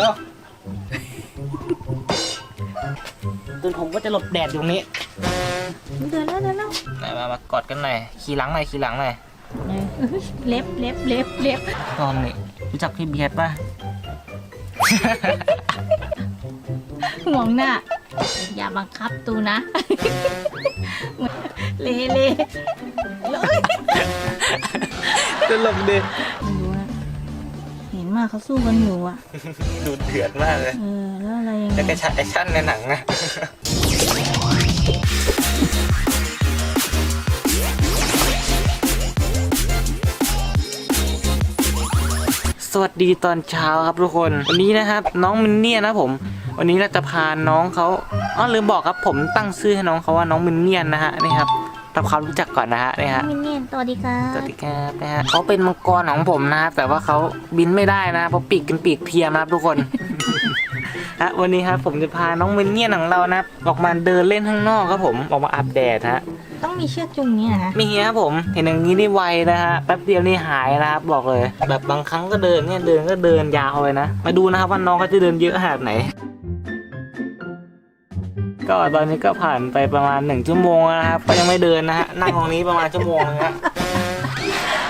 แล้วจนผมก็จะหลบแดดอยู่ตรงนี้ เดินแล้วเดินแล้วไหนมามากอดกันหน่อยขี่หลังหน่อยขี่หลังหน่อยเออเล็บเล็บเล็บเล็บตอนนี้รู้จักพี่เบียดป่ะ ห่วงน่ะ อย่าบังคับตูนะ เละเละเลยตลกดิไม่รู้นะเห็น มาเขาสู้กันอยู่อะ ดูเดือดมากเลย เออ แล้วอะไรยังไง แล้วก็ฉากแอคชั่นในหนังนะ สวัสดีตอนเช้าครับทุกคน วันนี้นะครับ น้องมินเนี่ยนะผม วันนี้เราจะพาน้องเขาอ๋อลืมบอกครับผมตั้งชื่อให้น้องเขาว่าน้องมินเนี่ยนนะฮะนี่ครับ ทำความรู้จักก่อนนะฮะนี่ฮะมินเนี่ยนตัวดีครัสวับสดีครับนะฮะเขาเป็นมังกรของผมนะครับแต่ว่าเขาบินไม่ได้นะเพราะปีกเป็นปีกเทียมนะครับทุกคน ฮะวันนี้ครับผมจะพาน้องมินเนี่ยนของเรานะครับออกมาเดินเล่นข้างนอกครับผมออกมาอาบแดดฮะ ต้องมีเชือกจุงเนี่ยนะมีครับผมเห็นอย่างนี้นี่ไวนะฮะแป๊บเดียวนี่หายนะครับบอกเลย แบบบางครั้งก็เดินเนี่ยเดินก็เดินยาวเลยนะ มาดูนะครับว่าน้องเขาจะเดินเยอะขนาดไหน ก็ตอนนี้ก็ผ่านไปประมาณหนึ่งชั่วโมงแล้วนะครับ ก็ยังไม่เดินนะฮะ นั่งตรงนี้ประมาณชั่วโมงนึงฮะ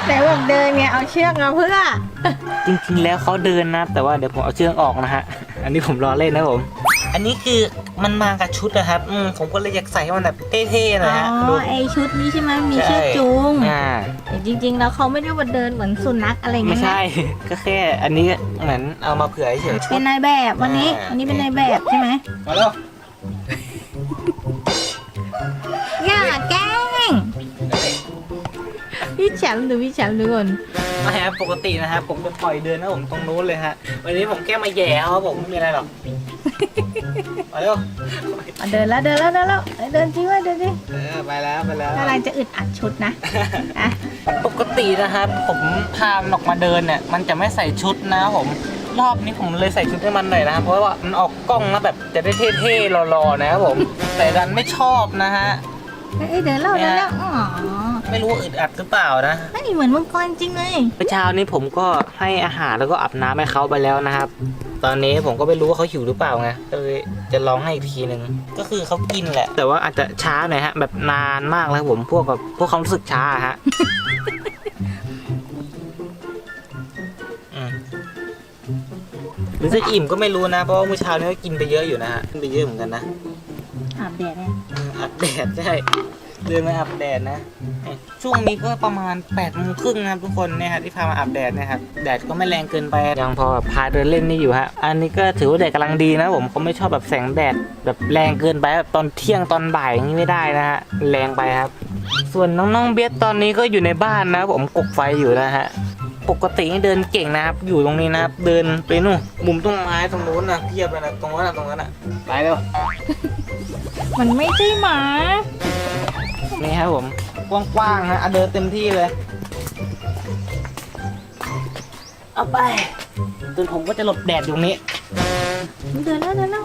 แต่บอกเดินเนี่ยเอาเชือกมาเพื่อ จริงๆ แล้วเขาเดินนะ แต่ว่าเดี๋ยวผมเอาเชือกออกนะฮะ อันนี้ผมรอเล่นนะผม อันนี้คือมันมากับชุดนะครับอืมผมก็เลยอยากใส่ให้มันแบบเท่ๆหอ๋นะฮะอดู ไอชุดนี้ใช่ไหมมีเชือกจูงอ่า แต่จริง ๆ แล้วเขาไม่ได้มาเดินเหมือนสุนัขอะไรอย่างไม่เงี้ยนะใช่ ก็แค่ อันนี้เหมือนเอามาเผื่อเฉยๆชุเป็ดนนายแบบวันนี้ อ่า วันนี้เป็นนายแบบใช่ไหมมาแล้ว อย่าแกล้ง พี่แชมป์ดูพี่แชมป์ดูก่อนมาครับปกตินะครับผมจะปล่อยเดินนะผมตรงนู้นเลยฮะ วันนี้ผมแค่มาแย่เขาครับผมไม่มีอะไรหรอกมาเร็วอะเดินแล้วเดินแล้วเดินแล้วเอ้ยเดินจริงว่าเดินจริงเออไปแล้วไปแล้วถ้าอะไรจะอึดอัดชุดนะอะปกตินะครับผมพามันออกมาเดินเนี่ยมันจะไม่ใส่ชุดนะผมรอบนี้ผมเลยใส่ชุดให้มันหน่อยนะครับเพราะว่ามันออกกล้องแล้วแบบจะได้เท่ๆหล่อๆนะครับผม แต่ดันไม่ชอบนะฮะ เอ้ยเดินแล้วเดินแล้วอ๋อไม่รู้ว่าอึดอัดหรือเปล่านะไม่เหมือนมังกรจริงเลยเมื่อเช้านี้ผมก็ให้อาหารแล้วก็อาบน้ำให้เขาไปแล้วนะครับ ตอนนี้ผมก็ไม่รู้ว่าเขาหิวหรือเปล่าไงก็เลยจะลองให้อีกทีหนึ่งก็คือเขากินแหละ แต่ว่าอาจจะช้าหน่อยฮะ แบบนานมากแล้วครับผมพวกกับพวกความรู้สึกช้าอะฮะอืมหรือจะอิ่มก็ไม่รู้นะ เพราะว่าเมื่อเช้านี้ก็กินไปเยอะอยู่นะฮะกินไปเยอะเหมือนกันนะอาบแดดเนี่ย อาบแดดใช่เดินมาอาบแดดนะ ช่วงนี้ก็ประมาณ8ปดโมงครึ่งนะครับทุกคนเนี่ยฮะที่พามาอาบแดดนะครับแดดก็ไม่แรงเกินไปยังพอแบบพาเดินเล่นนี่อยู่ฮะอันนี้ก็ถือว่าแดดกำลังดีนะผมเขาไม่ชอบแบบแสงแดดแบบแรงเกินไปแบบตอนเที่ยงตอนบ่ายอย่างนี้ไม่ได้นะฮะแรงไปครับ ส่วนน้องๆเบียสตอนนี้ก็อยู่ในบ้านนะผมกบไฟอยู่นะฮะปกติเดินเก่งนะครับ อยู่ตรงนี้นะครับ เดินไปนู่นมุมต้นไม้ตรงนู้นนะเพียบเลยนะตรงนั้นนะตรงนั้นนะไปเร็ว มันไม่ใช่หมา นี่ครับผมกว้างๆฮะอะเดินเต็มที่เลย เอาไปจนผมก็จะหลบแดดอยู่ตรงนี้ เดินแล้วเดินแล้ว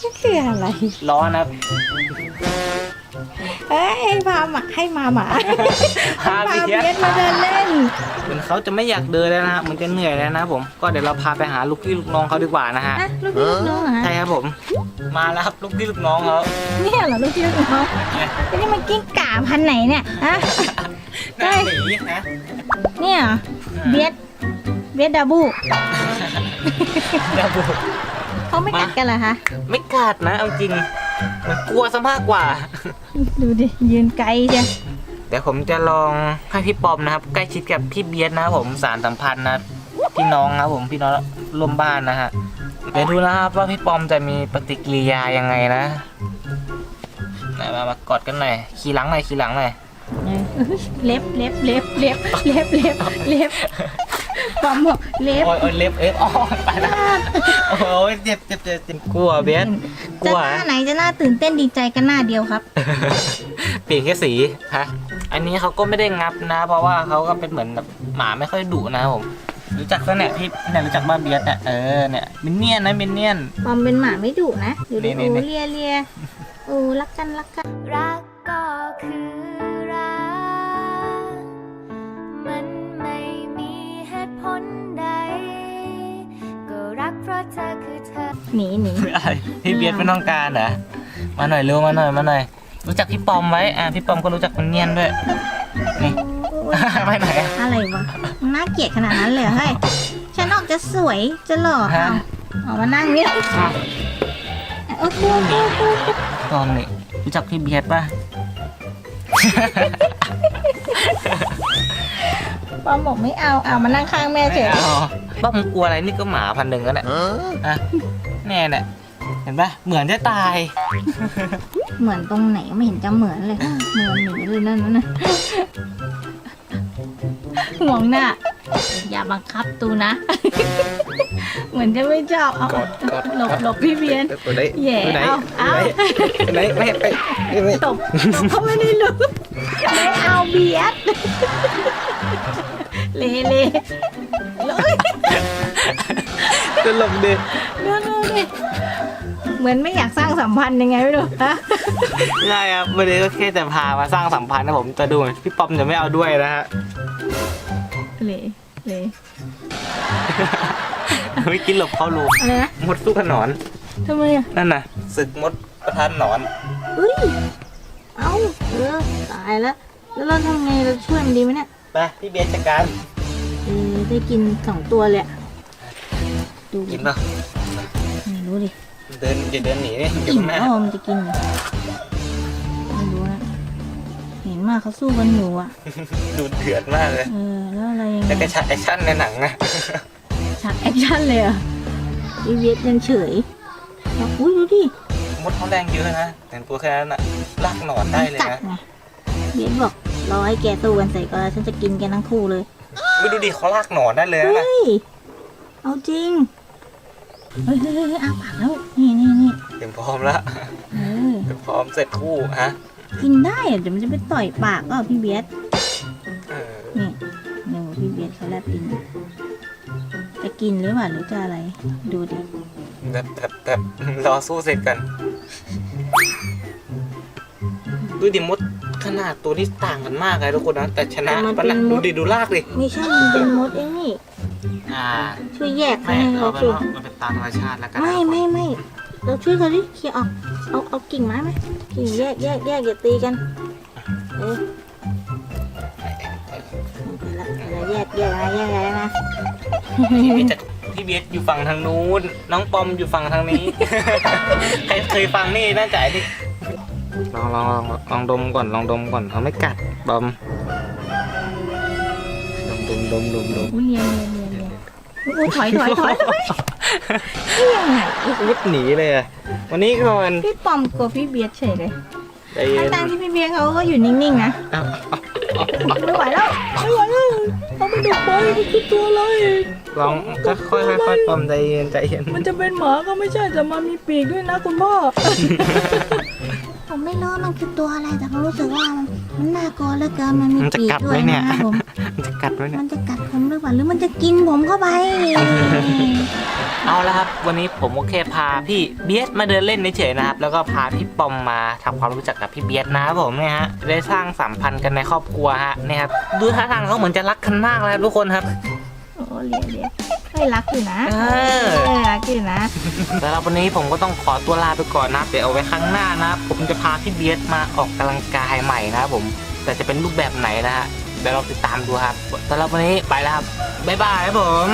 นี่คืออะไร ร้อนนะครับ เอ้ยให้พาหมาให้มาหมาพาพาไปเบีเที่ยยดมาเดินเล่น เหมือนเขาจะไม่อยากเดินแล้วนะฮะเหมันจะเหนื่อยแล้วนะผม ก็เดี๋ยวเราพาไปหาลูกพี่ลูกน้องเขาดีกว่านะฮะ นะลูกพี่ลูกน้องเหรอฮะใช่ครับผม มาแล้วครับลูกพี่ลูกน้องเขาเนี่ยเหรอลูกพี่ลูกน้องอันนี้มันกิ้งก่าพันธุ์ไหนเนี่ยฮะ หน้าหมีนะ เนี่ยเหรอเบียดเบียดดาบูเดี๋ยวผมเขาไม่กัดกันเหรอคะ ไม่กัดนะเอาจริง มันกลัวซะมากกว่า ดูดิ ยืนไกลจ้ะเดี๋ยวผมจะลองให้พี่ปอมนะครับ ใกล้ชิดกับพี่เบียร์นะครับผมสารสัมพันธ์นะพี่น้องนะครับผมพี่น้องร่วมบ้านนะฮะเดี๋ยวดูนะครับว่าพี่ปอมจะมีปฏิกิริยายังไงนะไหนมามากอดกันหน่อยขี่หลังหน่อยขี่หลังหน่อยเออเล็บเล็บเล็บเล็บเล็บเล็บเล็บ ปอมบอกเล็บโอ้ยโอ้ยเล็บเอฟอ๋อไปแล้วโอ้ยเจ็บเจ็บเจ็บเจ็บกลัวเบียร์กจะลัว หน้าไหนจะหน้าตื่นเต้นดีใจกันหน้าเดียวครับ เปลี่ยนแค่สีฮะอันนี้เขาก็ไม่ได้งับนะ เพราะว่าเขาก็เป็นเหมือนแบบหมาไม่ค่อยดุนะครับผม รู้จักซะเนี่ยพี่เนี่ยรู้จักบ้านเบียร์เนี่ยเออเนี่ยมินเนี่ยนนะมินเนี่ยน ปอมเป็นหมาไม่ดุนะดูดินี่โอ้นี่เลียเลียโอ้รักกันรักกัน รักก็คือ หนีหนีอะไรพี่เบียดไม่ต้องการเหรอมาหน่อยเร็วมาหน่อยมาหน่อย รู้จักพี่ปอมไว้อะพี่ปอมก็รู้จักมันเนียนด้วยนี่ไปไหนอะอะไรวะน่าเกลียดขนาดนั้นเลยเหรอเฮ้ยฉันออกจะสวยจะหล่อฮะเอาเอามานั่งเนี่ยโอ้โหโอ้โหโอ้โหตอนนี้รู้จักพี่เบียดป่ะปอมบอกไม่เอาเอามานั่งข้างแม่เฉยเอาป้อมกลัวอะไรนี่ก็หมาพันหนึ่งแล้วแหละอะ แน่แหละเห็นปะเหมือนจะตาย เหมือนตรงไหนไม่เห็นจะเหมือนเลย เหมือนหนีเลยนั่นนั่นน่ะห่วงน่ะอย่าบังคับตูนะ เหมือนจะไม่ชอบเอากดกด หลบหลบพี่เบียนตัวไหนแหย่ตัวไหนเอาเอาตัวไหนไม่ไปไม่ตบตบเขาไม่ได้รู้ไม่เอาเบียดเละเละเลย จะหลบดิดูดูดิเหมือนไม่อยากสร้างสัมพันธ์ยังไงไม่รู้ฮะง่ายครับวันนี้ก็แค่จะพามาสร้างสัมพันธ์นะผมจะดูพี่ปอมจะไม่เอาด้วยนะฮะเละเละไม่กินหลบเข้ารูอะไรนะมดสู้กับหนอนทำไมอะนั่นน่ะศึกมดประทานหนอนเอ้ยเอาเออตายแล้วแล้วเราทำไงเราช่วยมันดีไหมเนี่ยไปพี่เบียร์จัดการเออได้กินสองตัวเลยอะ ดูกินป่ะไม่รู้ดิเดินอย่าเดินหนีนี่อยู่อิ่มข้างหน้าแล้วมันจะกินเหรอไม่รู้นะเห็นมากเขาสู้กันอยู่อะ ดูเดือดมากเลยเออแล้วอะไรยังไงแต่กระฉากแอคชั่นในหนังนะฉากแอคชั่นเลยเหรอะอีเวียดยังเฉยแล้วอุ้ยดูดิมดเขาแรงเยอะนะแต่ตัวแค่นั้นน่ะลากหนอนได้เลยกัดนะไงเวียดบอกรอให้แกสู้กันเสร็จก็แล้วฉันจะกินแกทั้งคู่เลย ไม่ดูดิเขาลากหนอนได้เลยนะเฮ้ย เอาจริง เฮ้ยเฮ้ยเฮ้ยอ้าปากแล้ว นี่นี่นี่เตรียมพร้อมแล้วเออเตรียมพร้อมเสร็จคู่ฮะกินได้อะเดี๋ยวมันจะไปต่อยปากก็พี่เบียดเออนี่หนูพี่เบียดเขาแลบดินจะกินหรือเปล่าหรือจะอะไร ดูดิ แบบแบบแบบรอสู้เสร็จกันดูดิมดขนาดตัวที่ต่างกันมากเลยทุกคนนะแต่ชนะแต่มันปะเป็นนะมดูดดิดูลากดิ ไม่ใช่มันเป็นมดเองนี่ อ่าช่วยแยกไม่ให้เอาเขาเป็นสิว่ามันเป็นตามธรรมชาติแล้วกันนะไม่ไม่ไม่เราช่วยเขาดิเคลียร์ออกเอาเอากิ่งไม้ไหมกิ่งแยกแยกแยกอย่าตีกันเออไปละไปละแยกแยกนะแยกแยกนะพี่เบียร์จะพี่เบียร์อยู่ฝั่งทางนู้น น้องปอมอยู่ฝั่งทางนี้ ใครเคยฟังนี่น่าจะไอ้นี่ลองลองลองลองดมก่อนลองดมก่อนเขาไม่กัดบอมดมดมดมดมดมอุ้ยเรียนเรียนเรียนเรียน อุ้ยถอยถอยถอยถอยนี่ยังไงวุดหนีเลยอะวันนี้ก่อนพี่ปอมกลัวพี่เบียดเฉยเลยใจเย็นทั้งๆที่พี่เบียดเขาก็อยู่นิ่งๆนะเอาเอาไม่ไหวแล้วไม่ไหวแล้วเขาไปดูไปมันคือตัวอะไรลองค่อยค่อยค่อยๆปอมใจเย็นใจเย็นมันจะเป็นหมาก็ไม่ใช่แต่มันมีปีกด้วยนะคุณพ่อ ผมไม่รู้ว่ามันคือตัวอะไรแต่ผมรู้สึกว่ามันมันน่ากลัวเหลือเกินมันมีมันจะปีกกัดด้ไหวมยเนี่ย นะครับผมมันจะกัดไหมเนี่ย มันจะกัดผมหรือเปล่าหรือมันจะกินผมเข้าไป เอาละครับ วันนี้ผมโอเคพาพี่เบียสมาเดินเล่นเฉยๆนะครับ แล้วก็พาพี่ปอมมาทำความรู้จักกับพี่เบียสนะครับผมเนี่ยฮะได้สร้างสัมพันธ์กันในครอบครัวฮะเนี่ยครับดูท่าทางเขาเหมือนจะรักกันมากเลยครับทุกคนครับ โอ้เลียเลียไม่ รักอยู่นะเออ เออรักอยู่นะ สำหรับวันนี้ผมก็ต้องขอตัวลาไปก่อนนะ เดี๋ยวเอาไว้ครั้งหน้านะ ผมจะพาพี่เบียสมาออกกำลังกายใหม่นะครับผม แต่จะเป็นรูปแบบไหนนะฮะ เดี๋ยวเราติดตามดูครับสำหรับวันนี้ไปแล้วครับ บ๊ายบายครับผม